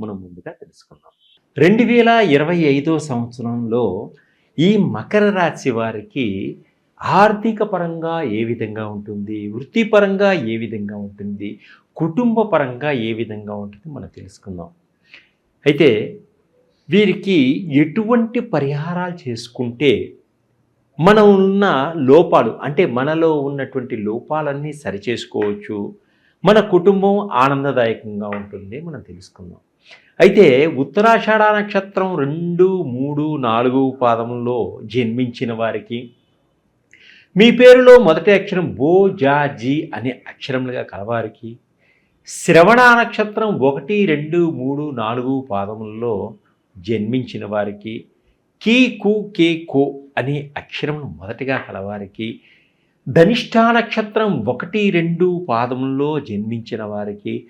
మనం ముందుగా తెలుసుకుందాం. రెండు వేల ఇరవై ఐదో సంవత్సరంలో ఈ మకర రాశి వారికి ఆర్థిక పరంగా ఏ విధంగా ఉంటుంది? వృత్తిపరంగా ఏ విధంగా ఉంటుంది? కుటుంబ పరంగా ఏ విధంగా ఉంటుంది? మనం తెలుసుకుందాం. అయితే వీరికి ఎటువంటి పరిహారాలు చేసుకుంటే మనం ఉన్న లోపాలు అంటే మనలో ఉన్నటువంటి లోపాలన్నీ సరిచేసుకోవచ్చు. మన కుటుంబం ఆనందదాయకంగా ఉంటుంది. మనం తెలుసుకుందాం. అయితే ఉత్తరాషాఢ నక్షత్రం రెండు మూడు నాలుగు పాదంలో జన్మించిన వారికి మీ పేరులో మొదటి అక్షరం బో జా జీ అనే అక్షరములుగా కలవారికి శ్రవణ నక్షత్రం ఒకటి రెండు మూడు నాలుగు పాదములలో జన్మించిన వారికి కీ కు కే కో అనే అక్షరం మొదటిగా కలవారికి ధనిష్ఠా నక్షత్రం ఒకటి రెండు పాదముల్లో జన్మించిన వారికి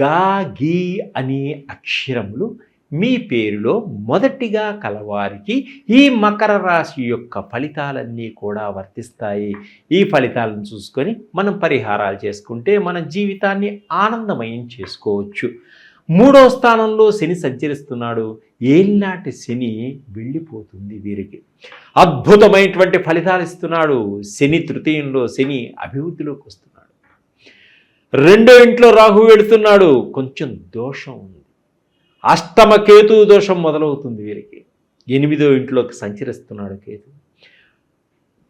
గా గీ అనే అక్షరములు మీ పేరులో మొదటిగా కలవారికి ఈ మకర రాశి యొక్క ఫలితాలన్నీ కూడా వర్తిస్తాయి. ఈ ఫలితాలను చూసుకొని మనం పరిహారాలు చేసుకుంటే మన జీవితాన్ని ఆనందమయం చేసుకోవచ్చు. మూడో స్థానంలో శని సంచరిస్తున్నాడు. ఏళ్ళనాటి శని వెళ్ళిపోతుంది వీరికి. అద్భుతమైనటువంటి ఫలితాలు ఇస్తున్నాడు. శని తృతీయంలో శని అభివృద్ధిలోకి వస్తున్నాడు. రెండో ఇంట్లో రాహు వెళుతున్నాడు. కొంచెం దోషం ఉంది. అష్టమ కేతు దోషం మొదలవుతుంది వీరికి. ఎనిమిదో ఇంట్లోకి సంచరిస్తున్నాడు కేతు.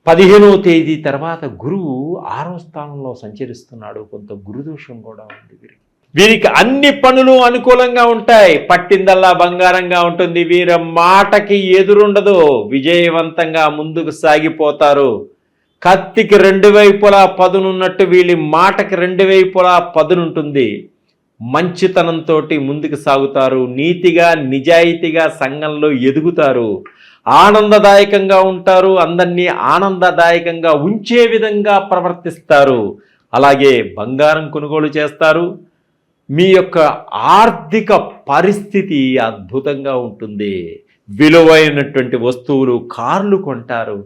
పదిహేనవ తేదీ తర్వాత గురువు ఆరో స్థానంలో సంచరిస్తున్నాడు. కొంత గురుదోషం కూడా ఉంది వీరికి. వీరికి అన్ని పనులు అనుకూలంగా ఉంటాయి. పట్టిందల్లా బంగారంగా ఉంటుంది. వీరి మాటకి ఎదురుండదు. విజయవంతంగా ముందుకు సాగిపోతారు. కత్తికి రెండు వైపులా పదునున్నట్టు వీళ్ళ మాటకి రెండు వైపులా పదునుంటుంది. మంచితనంతో ముందుకు సాగుతారు. నీతిగా నిజాయితీగా సంఘంలో ఎదుగుతారు. ఆనందదాయకంగా ఉంటారు. అందరినీ ఆనందదాయకంగా ఉంచే విధంగా ప్రవర్తిస్తారు. అలాగే బంగారం కొనుగోలు చేస్తారు. మీ యొక్క ఆర్థిక పరిస్థితి అద్భుతంగా ఉంటుంది. విలువైనటువంటి వస్తువులు కార్లు కొంటారు.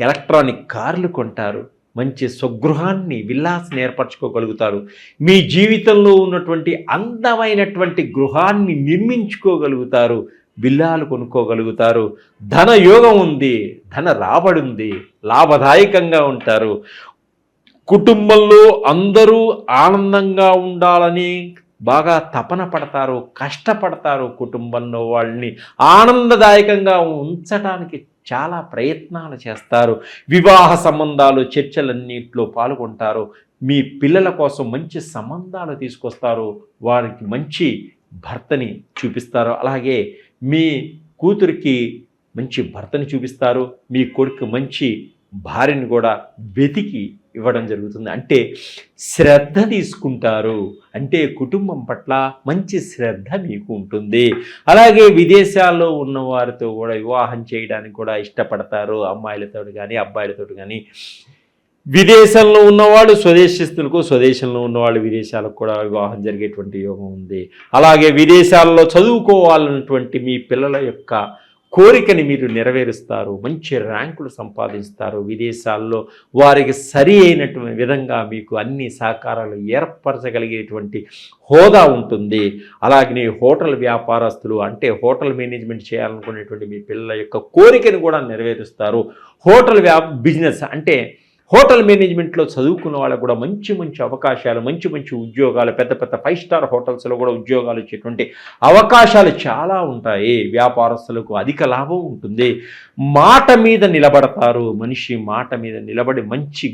ఎలక్ట్రానిక్ కార్లు కొంటారు. మంచి స్వగృహాన్ని విల్లాస్ని ఏర్పరచుకోగలుగుతారు. మీ జీవితంలో ఉన్నటువంటి అందమైనటువంటి గృహాన్ని నిర్మించుకోగలుగుతారు. విల్లాలు కొనుక్కోగలుగుతారు. ధన యోగం ఉంది ధన రాబడి ఉంది లాభదాయకంగా ఉంటారు. కుటుంబంలో అందరూ ఆనందంగా ఉండాలని బాగా తపన పడతారు కష్టపడతారు కుటుంబంలో వాళ్ళని ఆనందదాయకంగా ఉంచడానికి చాలా ప్రయత్నాలు చేస్తారు. వివాహ సంబంధాలు చర్చలన్నింటిలో పాల్గొంటారు. మీ పిల్లల కోసం మంచి సంబంధాలు తీసుకొస్తారు. వారికి మంచి భర్తని చూపిస్తారు. అలాగే మీ కూతురికి మంచి భర్తని చూపిస్తారు. మీ కొడుకు మంచి భార్యని కూడా వెతికి ఇవ్వడం జరుగుతుంది. అంటే శ్రద్ధ తీసుకుంటారు. అంటే కుటుంబం పట్ల మంచి శ్రద్ధ మీకు ఉంటుంది. అలాగే విదేశాల్లో ఉన్న వారితో కూడా వివాహం చేయడానికి కూడా ఇష్టపడతారు. అమ్మాయిలతో కానీ అబ్బాయిలతో కానీ విదేశంలో ఉన్నవాళ్ళు స్వదేశస్తులకు స్వదేశంలో ఉన్నవాళ్ళు విదేశాలకు కూడా వివాహం జరిగేటువంటి యోగం ఉంది. అలాగే విదేశాల్లో చదువుకోవాలన్నటువంటి మీ పిల్లల యొక్క కోరికని మీరు నెరవేరుస్తారు మంచి ర్యాంకులు సంపాదిస్తారు. విదేశాల్లో వారికి సరి అయినటువంటి విధంగా మీకు అన్ని సహకారాలు ఏర్పరచగలిగేటువంటి హోదా ఉంటుంది. అలాగే హోటల్ వ్యాపారస్తులు అంటే హోటల్ మేనేజ్మెంట్ చేయాలనుకునేటువంటి మీ పిల్లల యొక్క కోరికను కూడా నెరవేరుస్తారు. హోటల్ వ్యా బిజినెస్ అంటే హోటల్ మేనేజ్మెంట్లో చదువుకున్న వాళ్ళకు కూడా మంచి మంచి అవకాశాలు మంచి మంచి ఉద్యోగాలు పెద్ద పెద్ద ఫైవ్ స్టార్ హోటల్స్లో కూడా ఉద్యోగాలు వచ్చేటువంటి అవకాశాలు చాలా ఉంటాయి. వ్యాపారస్తులకు అధిక లాభం ఉంటుంది. మాట మీద నిలబడతారు. మనిషి మాట మీద నిలబడి మంచి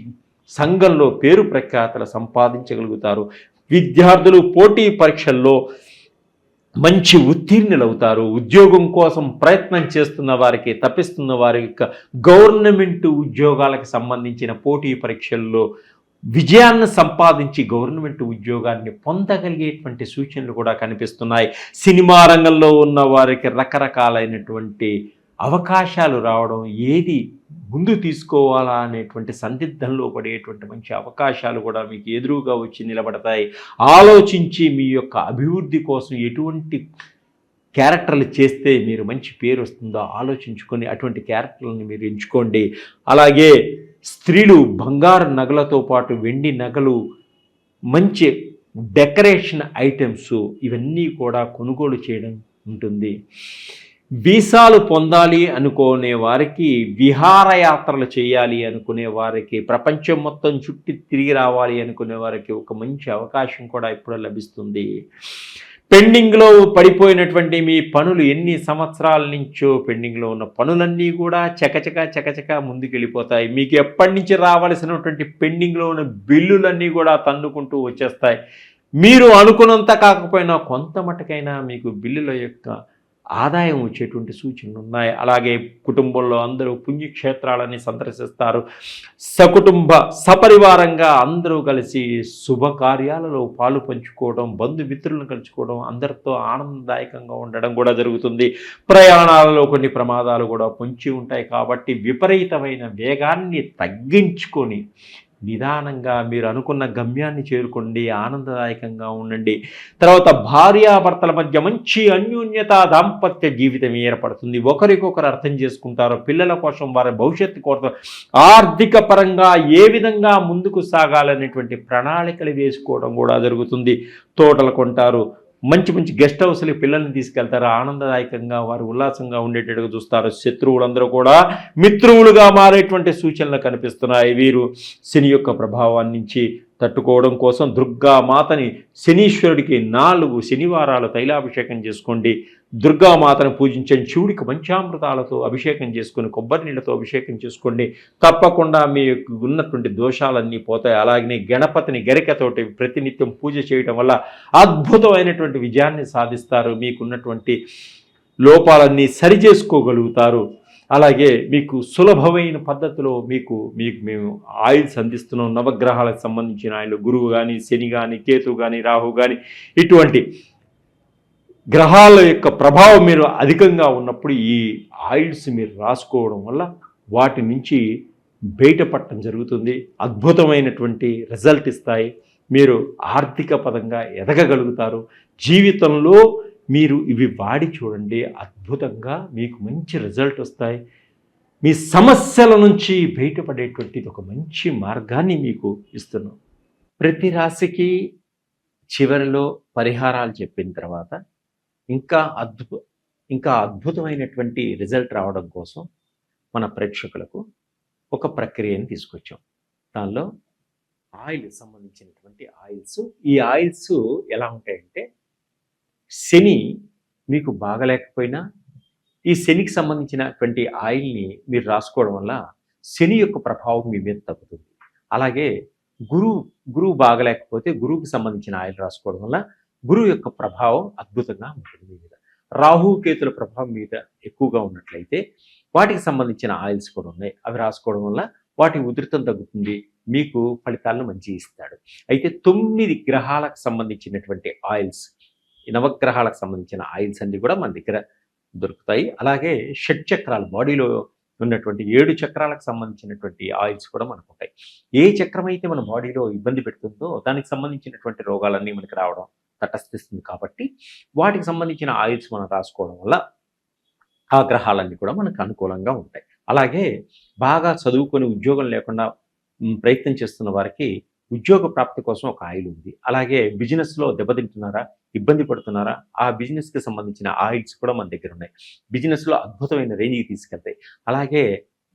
సంఘంలో పేరు ప్రఖ్యాతలు సంపాదించగలుగుతారు. విద్యార్థులు పోటీ పరీక్షల్లో మంచి ఉత్తీర్ణులవుతారు. ఉద్యోగం కోసం ప్రయత్నం చేస్తున్న వారికి తప్పిస్తున్న వారి యొక్క గవర్నమెంట్ ఉద్యోగాలకు సంబంధించిన పోటీ పరీక్షల్లో విజయాన్ని సంపాదించి గవర్నమెంట్ ఉద్యోగాన్ని పొందగలిగేటువంటి సూచనలు కూడా కనిపిస్తున్నాయి. సినిమా రంగంలో ఉన్న వారికి రకరకాలైనటువంటి అవకాశాలు రావడం ఏది ముందు తీసుకోవాలా అనేటువంటి సందిగ్ధంలో పడేటువంటి మంచి అవకాశాలు కూడా మీకు ఎదురుగా వచ్చి నిలబడతాయి. ఆలోచించి మీ యొక్క అభివృద్ధి కోసం ఎటువంటి క్యారెక్టర్లు చేస్తే మీరు మంచి పేరు వస్తుందో ఆలోచించుకొని అటువంటి క్యారెక్టర్లను మీరు ఎంచుకోండి. అలాగే స్త్రీలు బంగారు నగలతో పాటు వెండి నగలు మంచి డెకరేషన్ ఐటమ్స్ ఇవన్నీ కూడా కొనుగోలు చేయడం ఉంటుంది. వీసాలు పొందాలి అనుకునే వారికి విహారయాత్రలు చేయాలి అనుకునే వారికి ప్రపంచం మొత్తం చుట్టి తిరిగి రావాలి అనుకునే వారికి ఒక మంచి అవకాశం కూడా ఇప్పుడు లభిస్తుంది. పెండింగ్లో పడిపోయినటువంటి మీ పనులు ఎన్ని సంవత్సరాల నుంచో పెండింగ్లో ఉన్న పనులన్నీ కూడా చకచక చకచక ముందుకెళ్ళిపోతాయి. మీకు ఎప్పటి నుంచి రావాల్సినటువంటి పెండింగ్లో ఉన్న బిల్లులన్నీ కూడా తన్నుకుంటూ వచ్చేస్తాయి. మీరు అనుకున్నంత కాకపోయినా కొంత మటుకైనా మీకు బిల్లుల యొక్క ఆదాయం వచ్చేటువంటి సూచనలు ఉన్నాయి. అలాగే కుటుంబంలో అందరూ పుణ్యక్షేత్రాలని సందర్శిస్తారు. సకుటుంబ సపరివారంగా అందరూ కలిసి శుభకార్యాలలో పాలు పంచుకోవడం బంధుమిత్రులను కలుసుకోవడం అందరితో ఆనందదాయకంగా ఉండడం కూడా జరుగుతుంది. ప్రయాణాలలో కొన్ని ప్రమాదాలు కూడా పొంచి ఉంటాయి కాబట్టి విపరీతమైన వేగాన్ని తగ్గించుకొని నిదానంగా మీరు అనుకున్న గమ్యాన్ని చేరుకోండి ఆనందదాయకంగా ఉండండి. తర్వాత భార్యాభర్తల మధ్య మంచి అన్యోన్యత దాంపత్య జీవితం ఏర్పడుతుంది. ఒకరికొకరు అర్థం చేసుకుంటారు. పిల్లల కోసం వారి భవిష్యత్తు కోసం ఆర్థిక పరంగా ఏ విధంగా ముందుకు సాగాలనేటువంటి ప్రణాళికలు వేసుకోవడం కూడా జరుగుతుంది. తోటలు కొంటారు మంచి మంచి గెస్ట్ హౌస్లు పిల్లల్ని తీసుకెళ్తారు. ఆనందదాయకంగా వారు ఉల్లాసంగా ఉండేటట్టుగా చూస్తారు. శత్రువులందరూ కూడా మిత్రువులుగా మారేటువంటి సూచనలు కనిపిస్తున్నాయి. వీరు శని యొక్క ప్రభావాన్ని నుంచి తట్టుకోవడం కోసం దుర్గా మాతని శనీశ్వరుడికి నాలుగు శనివారాలు తైలాభిషేకం చేసుకోండి. దుర్గామాతను పూజించండి. శివుడికి పంచామృతాలతో అభిషేకం చేసుకొని కొబ్బరి నీళ్ళతో అభిషేకం చేసుకోండి. తప్పకుండా మీ ఉన్నటువంటి దోషాలన్నీ పోతాయి. అలాగనే గణపతిని గరికతోటి ప్రతినిత్యం పూజ చేయటం వల్ల అద్భుతమైనటువంటి విజయాన్ని సాధిస్తారు. మీకున్నటువంటి లోపాలన్నీ సరిచేసుకోగలుగుతారు. అలాగే మీకు సులభమైన పద్ధతిలో మీకు మీకు మేము ఆయిల్స్ అందిస్తున్నాం నవగ్రహాలకు సంబంధించిన ఆయిల్ గురువు కానీ శని కానీ కేతు కానీ రాహు కానీ ఇటువంటి గ్రహాల యొక్క ప్రభావం మీరు అధికంగా ఉన్నప్పుడు ఈ ఆయిల్స్ మీరు రాసుకోవడం వల్ల వాటి నుంచి బయటపడటం జరుగుతుంది. అద్భుతమైనటువంటి రిజల్ట్ ఇస్తాయి. మీరు ఆర్థిక పదంగా ఎదగగలుగుతారు. జీవితంలో మీరు ఇవి వాడి చూడండి అద్భుతంగా మీకు మంచి రిజల్ట్ వస్తాయి. మీ సమస్యల నుంచి బయటపడేటువంటి ఒక మంచి మార్గాన్ని మీకు ఇస్తున్నాం. ప్రతి రాశికి చివరిలో పరిహారాలు చెప్పిన తర్వాత ఇంకా అద్భుత ఇంకా అద్భుతమైనటువంటి రిజల్ట్ రావడం కోసం మన ప్రేక్షకులకు ఒక ప్రక్రియని తీసుకొచ్చాం. దానిలో ఆయిల్ సంబంధించినటువంటి ఆయిల్స్. ఈ ఆయిల్స్ ఎలా ఉంటాయంటే శని మీకు బాగలేకపోయినా ఈ శనికి సంబంధించినటువంటి ఆయిల్ని మీరు రాసుకోవడం వల్ల శని యొక్క ప్రభావం మీ మీద తగ్గుతుంది. అలాగే గురువు గురువు బాగలేకపోతే గురువుకి సంబంధించిన ఆయిల్ రాసుకోవడం వల్ల గురువు యొక్క ప్రభావం అద్భుతంగా ఉంటుంది మీ మీద. రాహుకేతుల ప్రభావం మీద ఎక్కువగా ఉన్నట్లయితే వాటికి సంబంధించిన ఆయిల్స్ కూడా ఉన్నాయి. అవి రాసుకోవడం వల్ల వాటి ఉధృతం తగ్గుతుంది మీకు ఫలితాలను మంచి ఇస్తాడు. అయితే తొమ్మిది గ్రహాలకు సంబంధించినటువంటి ఆయిల్స్ ఈ నవగ్రహాలకు సంబంధించిన ఆయిల్స్ అన్నీ కూడా మన దగ్గర దొరుకుతాయి. అలాగే షడ్ చక్రాలు బాడీలో ఉన్నటువంటి ఏడు చక్రాలకు సంబంధించినటువంటి ఆయిల్స్ కూడా మనకు ఉంటాయి ఏ చక్రం అయితే మన బాడీలో ఇబ్బంది పెడుతుందో దానికి సంబంధించినటువంటి రోగాలన్నీ మనకి రావడం తటస్థిస్తుంది కాబట్టి వాటికి సంబంధించిన ఆయిల్స్ మనం రాసుకోవడం వల్ల ఆ గ్రహాలన్నీ కూడా మనకు అనుకూలంగా ఉంటాయి. అలాగే బాగా చదువుకొని ఉద్యోగం లేకుండా ప్రయత్నం చేస్తున్న వారికి ఉద్యోగ ప్రాప్తి కోసం ఒక ఆయిల్ ఉంది. అలాగే బిజినెస్లో దెబ్బతింటున్నారా ఇబ్బంది పడుతున్నారా ఆ బిజినెస్కి సంబంధించిన ఆయిల్స్ కూడా మన దగ్గర ఉన్నాయి. బిజినెస్లో అద్భుతమైన రేంజ్కి తీసుకెళ్తాయి. అలాగే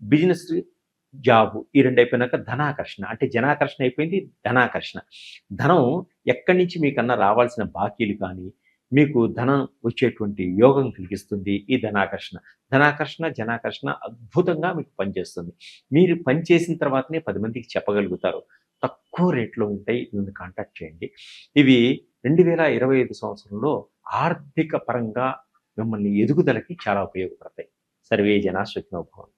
బిజినెస్ జాబ్ ఈ రెండు అయిపోయినాక ధనాకర్షణ. అంటే జనాకర్షణ అయిపోయింది ధనాకర్షణ. ధనం ఎక్కడి నుంచి మీకన్నా రావాల్సిన బాకీలు కానీ మీకు ధనం వచ్చేటువంటి యోగం కలిగిస్తుంది ఈ ధనాకర్షణ. ధనాకర్షణ జనాకర్షణ అద్భుతంగా మీకు పనిచేస్తుంది. మీరు పని చేసిన తర్వాతనే పది మందికి చెప్పగలుగుతారు. తక్కువ రేట్లో ఉంటాయి. నన్ను కాంటాక్ట్ చేయండి. ఇవి రెండు వేల ఇరవై ఐదు సంవత్సరంలో ఆర్థిక పరంగా మిమ్మల్ని ఎదుగుదలకి చాలా ఉపయోగపడతాయి. సర్వే జనా సుఖినోభవంతు